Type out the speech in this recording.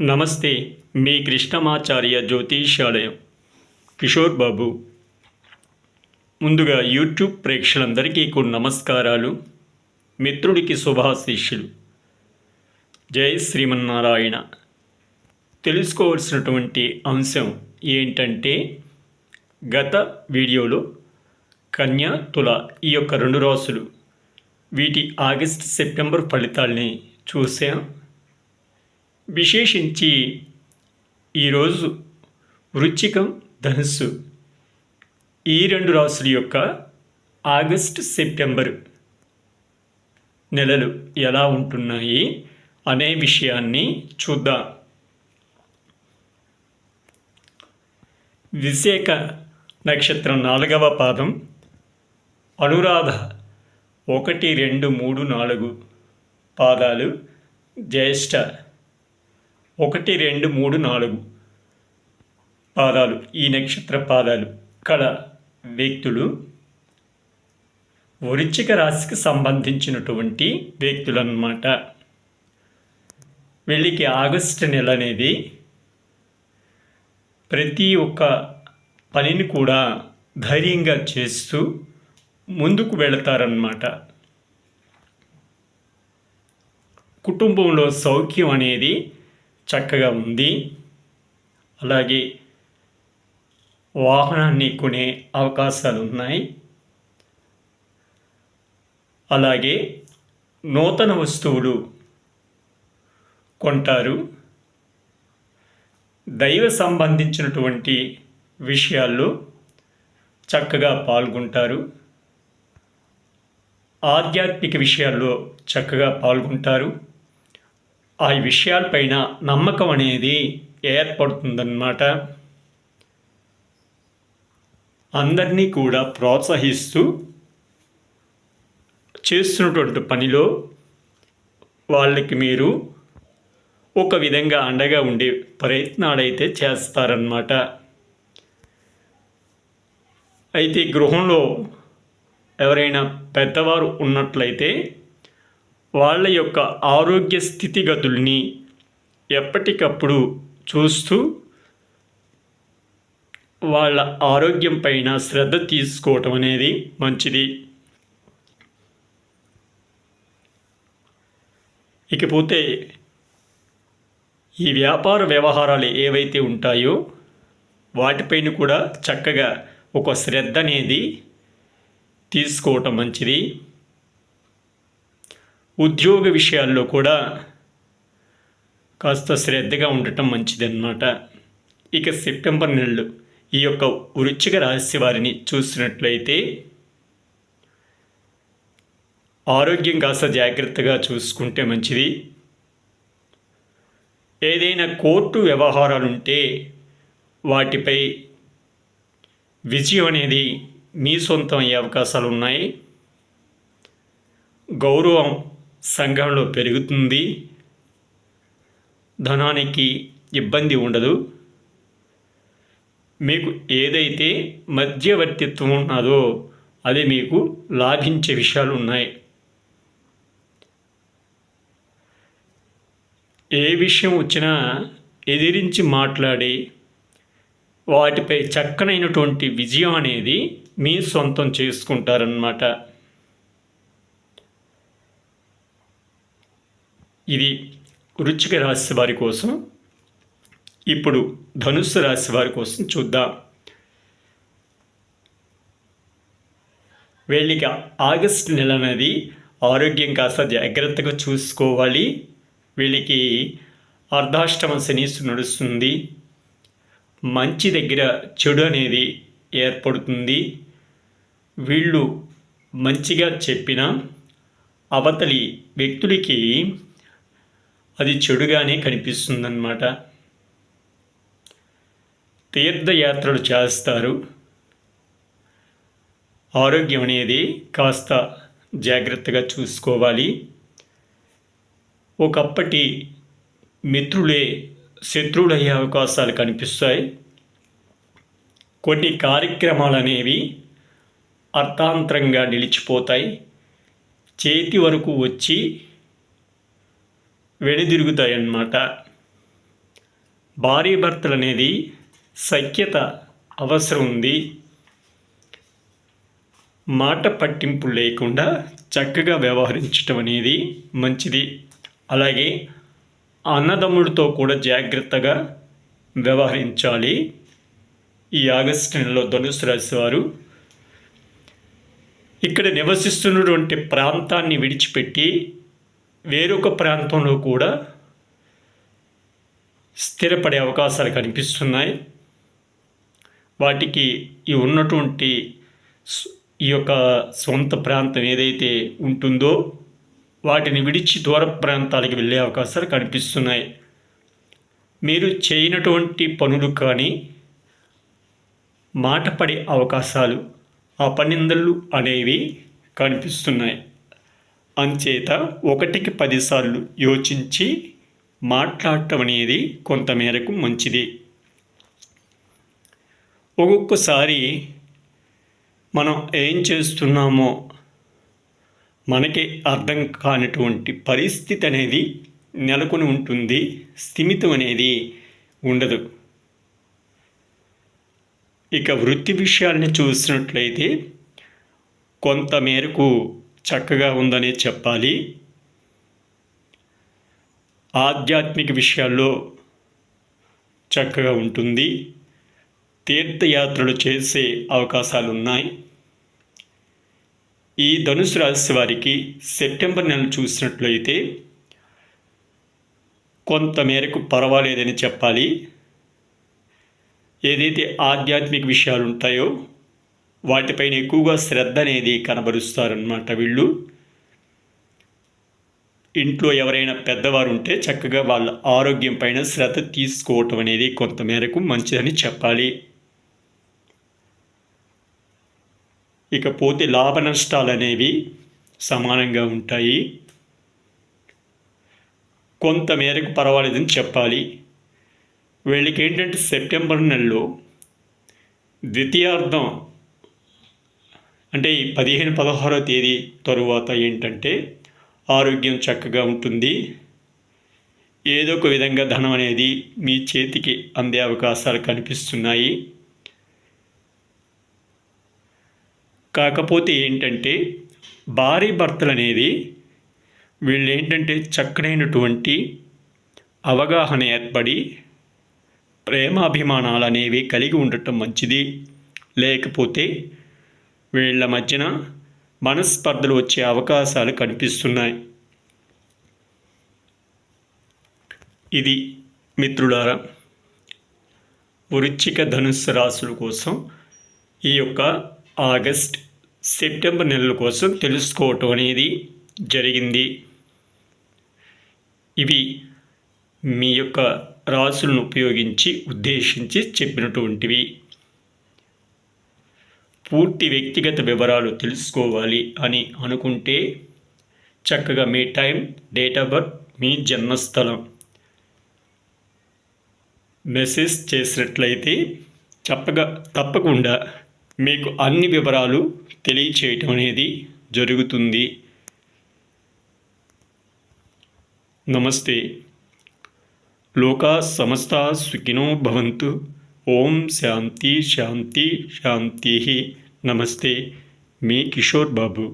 నమస్తే మీ కృష్ణమాచార్య జ్యోతిషాలయం కిషోర్ బాబు. ముందుగా యూట్యూబ్ ప్రేక్షకులందరికీ కొన్ని నమస్కారాలు. మిత్రుడికి శుభాశీస్సులు. జై శ్రీమన్నారాయణ. తెలుసుకోవాల్సినటువంటి అంశం ఏంటంటే గత వీడియోలో కన్యా తుల ఈ యొక్క రెండు రాసులు వీటి ఆగస్ట్ సెప్టెంబర్ ఫలితాల్ని చూసాం విశేషించి ఈరోజు వృచ్చికం ధనుస్సు. ఈ రెండు రాసుల యొక్క ఆగస్ట్ సెప్టెంబర్ నెలలు ఎలా ఉంటున్నాయి అనే విషయాన్ని చూద్దాం. విశాఖ నక్షత్రం నాలుగవ పాదం అనురాధ ఒకటి రెండు మూడు నాలుగు పాదాలు జ్యేష్ఠ ఒకటి రెండు మూడు నాలుగు పాదాలు. ఈ నక్షత్ర పాదాలు. కళ వ్యక్తులు. వృచ్చిక రాశికి సంబంధించినటువంటి వ్యక్తులు అన్నమాట వీళ్ళకి ఆగస్టు నెల అనేది ప్రతి ఒక్క పనిని కూడా ధైర్యంగా చేస్తూ ముందుకు వెళతారన్నమాట. కుటుంబంలో సౌఖ్యం అనేది చక్కగా ఉంది. అలాగే వాహనాన్ని కొనే అవకాశాలు ఉన్నాయి అలాగే నూతన వస్తువులు కొంటారు. దైవ సంబంధించినటువంటి విషయాల్లో చక్కగా పాల్గొంటారు. ఆధ్యాత్మిక విషయాల్లో చక్కగా పాల్గొంటారు. ఆ విషయాలపైన నమ్మకం అనేది ఏర్పడుతుందన్నమాట. అందరినీ కూడా ప్రోత్సహిస్తూ చేస్తున్నటువంటి పనిలో వాళ్ళకి మీరు ఒక విధంగా అండగా ఉండే ప్రయత్నాలైతే చేస్తారన్నమాట. అయితే గృహంలో ఎవరైనా పెద్దవారు ఉన్నట్లయితే వాళ్ళ యొక్క ఆరోగ్య స్థితిగతుల్ని ఎప్పటికప్పుడు చూస్తూ వాళ్ళ ఆరోగ్యం పైన శ్రద్ధ తీసుకోవటం అనేది మంచిది. ఇకపోతే ఈ వ్యాపార వ్యవహారాలు ఏవైతే ఉంటాయో వాటిపైన కూడా చక్కగా ఒక శ్రద్ధ అనేది తీసుకోవటం మంచిది. ఉద్యోగ విషయాల్లో కూడా కాస్త శ్రద్ధగా ఉండటం మంచిదన్నమాట. ఇక సెప్టెంబర్ నెలలు ఈ యొక్క వృచ్చిక రహస్య వారిని చూసినట్లయితే ఆరోగ్యం కాస్త జాగ్రత్తగా చూసుకుంటే మంచిది. ఏదైనా కోర్టు వ్యవహారాలు ఉంటే వాటిపై విజయం అనేది మీ సొంతం అయ్యే అవకాశాలు ఉన్నాయి గౌరవం సంఘంలో పెరుగుతుంది. ధనానికి ఇబ్బంది ఉండదు. మీకు ఏదైతే మధ్యవర్తిత్వం ఉన్నదో అది మీకు లాభించే విషయాలు ఉన్నాయి. ఏ విషయం వచ్చినా ఎదిరించి మాట్లాడి వాటిపై చక్కనైనటువంటి విజయం అనేది మీ సొంతం చేసుకుంటారన్నమాట. ఇది వృచ్చిక రాశి వారి కోసం ఇప్పుడు ధనుస్సు రాశి వారి కోసం చూద్దాం. వీళ్ళకి ఆగస్ట్ నెల అనేది ఆరోగ్యం కాస్త జాగ్రత్తగా చూసుకోవాలి. వీళ్ళకి అర్ధాష్టమ శనీసు నడుస్తుంది. మంచి దగ్గర చెడు అనేది ఏర్పడుతుంది. వీళ్ళు మంచిగా చెప్పిన అవతలి వ్యక్తులకి అది చెడుగానే కనిపిస్తుందన్నమాట. తీర్థయాత్రలు చేస్తారు. ఆరోగ్యం అనేది కాస్త జాగ్రత్తగా చూసుకోవాలి. ఒకప్పటి మిత్రులే శత్రువులయ్యే అవకాశాలు కనిపిస్తాయి. కొన్ని కార్యక్రమాలు అనేవి అర్థాంతరంగా నిలిచిపోతాయి. చేతి వరకు వచ్చి వెడిదిరుగుతాయన్నమాట భారీ భర్తలు అనేది సఖ్యత అవసరం ఉంది. మాట పట్టింపు లేకుండా చక్కగా వ్యవహరించటం అనేది మంచిది. అలాగే అన్నదమ్ముడితో కూడా జాగ్రత్తగా వ్యవహరించాలి. ఈ ఆగస్టు నెలలో ధనుసు రాశి వారు ఇక్కడ నివసిస్తున్నటువంటి ప్రాంతాన్ని విడిచిపెట్టి వేరొక ప్రాంతంలో కూడా స్థిరపడే అవకాశాలు కనిపిస్తున్నాయి. వాటికి ఈ ఉన్నటువంటి ఈ యొక్క సొంత ప్రాంతం ఏదైతే ఉంటుందో వాటిని విడిచి దూర ప్రాంతాలకు వెళ్ళే అవకాశాలు కనిపిస్తున్నాయి. మీరు చేయనటువంటి పనులు కానీ మాట పడే అవకాశాలు పనిందళ్ళు అనేవి కనిపిస్తున్నాయి. అంచేత ఒకటికి పదిసార్లు యోచించి మాట్లాడటం అనేది కొంతమేరకు మంచిది. ఒక్కొక్కసారి మనం ఏం చేస్తున్నామో మనకి అర్థం కానటువంటి పరిస్థితి అనేది నెలకొని ఉంటుంది స్థిమితం అనేది ఉండదు. ఇక వృత్తి విషయాల్ని చూసినట్లయితే కొంతమేరకు చక్కగా ఉందనే చెప్పాలి. ఆధ్యాత్మిక విషయాల్లో చక్కగా ఉంటుంది. తీర్థయాత్రలు చేసే అవకాశాలు ఉన్నాయి ఈ ధనుసు రాశి వారికి సెప్టెంబర్ నెల చూసినట్లయితే కొంతమేరకు పర్వాలేదని చెప్పాలి. ఏదైతే ఆధ్యాత్మిక విషయాలు ఉంటాయో వాటిపైన ఎక్కువగా శ్రద్ధ అనేది కనబరుస్తారనమాట వీళ్ళు. ఇంట్లో ఎవరైనా పెద్దవారు ఉంటే చక్కగా వాళ్ళ ఆరోగ్యం పైన శ్రద్ధ తీసుకోవటం అనేది కొంతమేరకు మంచిదని చెప్పాలి. ఇకపోతే లాభ నష్టాలు అనేవి సమానంగా ఉంటాయి. కొంతమేరకు పర్వాలేదని చెప్పాలి. వీళ్ళకి ఏంటంటే సెప్టెంబర్ నెలలో ద్వితీయార్థం అంటే ఈ పదిహేను పదహారో తేదీ తరువాత ఏంటంటే ఆరోగ్యం చక్కగా ఉంటుంది. ఏదో ఒక విధంగా ధనం అనేది మీ చేతికి అందే అవకాశాలు కనిపిస్తున్నాయి. కాకపోతే ఏంటంటే భారీ భర్తలు అనేది వీళ్ళు ఏంటంటే చక్కనైనటువంటి అవగాహన ఏర్పడి ప్రేమాభిమానాలు అనేవి కలిగి ఉండటం మంచిది. లేకపోతే వీళ్ళ మధ్యన మనస్పర్ధలు వచ్చే అవకాశాలు కనిపిస్తున్నాయి. ఇది మిత్రులారా వృచ్చిక ధనుస్సు రాశుల కోసం ఈ యొక్క ఆగస్ట్ సెప్టెంబర్ నెలల కోసం తెలుసుకోవటం అనేది జరిగింది. ఇవి మీ యొక్క రాసులను ఉపయోగించి ఉద్దేశించి చెప్పినటువంటివి. పూర్తి వ్యక్తిగత వివరాలు తెలుసుకోవాలి అని అనుకుంటే చక్కగా మీ టైం డేట్ ఆఫ్ బర్త్ మీ జన్మస్థలం మెసేజ్ చేసినట్లయితే చెప్పగా తప్పకుండా మీకు అన్ని వివరాలు తెలియచేయటం అనేది జరుగుతుంది. నమస్తే. లోకా సమస్త సుఖినో భవంతు. ఓం శాంతి శాంతి శాంతి నమస్తే మీ కిషోర్ బాబు